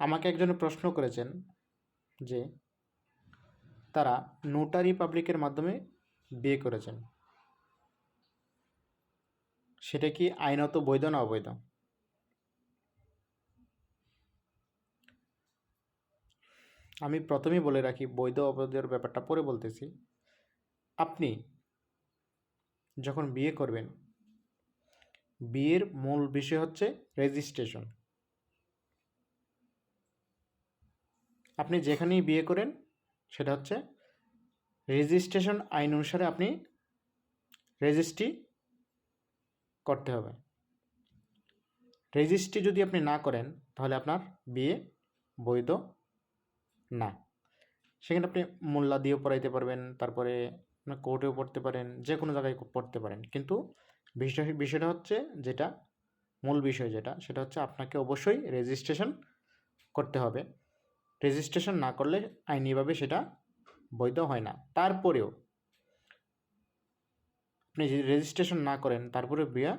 আমাকে একজন প্রশ্ন করেছেন যে তারা নোটারি পাবলিকের মাধ্যমে বিয়ে করেছেন। সেটা কি আইনত বৈধ না অবৈধ? আমি প্রথমেই বলে রাখি, বৈধ অবৈধের ব্যাপারটা পরে বলতেছি। আপনি যখন বিয়ে করবেন, বিয়ের মূল বিষয় হচ্ছে রেজিস্ট্রেশন আপনি যেখানেই বিয়ে করেন, সেটা হচ্ছে রেজিস্ট্রেশন আইন অনুসারে আপনি রেজিস্ট্রি করতে হবে। রেজিস্ট্রি যদি আপনি না করেন, তাহলে আপনার বিয়ে বৈধ না। সেখানে আপনি মোল্লা দিয়েও পড়াইতে পারবেন, তারপরে আপনার কোর্টেও পড়তে পারেন যে কোনো জায়গায় পড়তে পারেন। কিন্তু বিষয়, বিষয়টা হচ্ছে যেটা, মূল বিষয় যেটা, সেটা হচ্ছে আপনাকে অবশ্যই রেজিস্ট্রেশন করতে হবে। রেজিস্ট্রেশন না করলে আইনিভাবে সেটা বৈধ হয় না। তারপরেও আপনি যদি রেজিস্ট্রেশন না করেন, তারপরে বিয়ে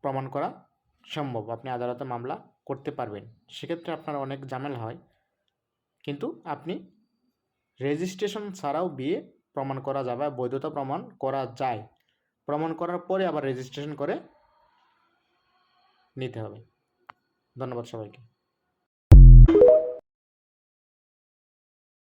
প্রমাণ করা সম্ভব। আপনি আদালতে মামলা করতে পারবেন। সেক্ষেত্রে আপনার অনেক ঝামেলা হয়। কিন্তু আপনি রেজিস্ট্রেশন ছাড়াও বিয়ে প্রমাণ করা যাবে বৈধতা প্রমাণ করা যায়। প্রমাণ করার পরে আবার রেজিস্ট্রেশন করে নিতে হবে। ধন্যবাদ সবাইকে।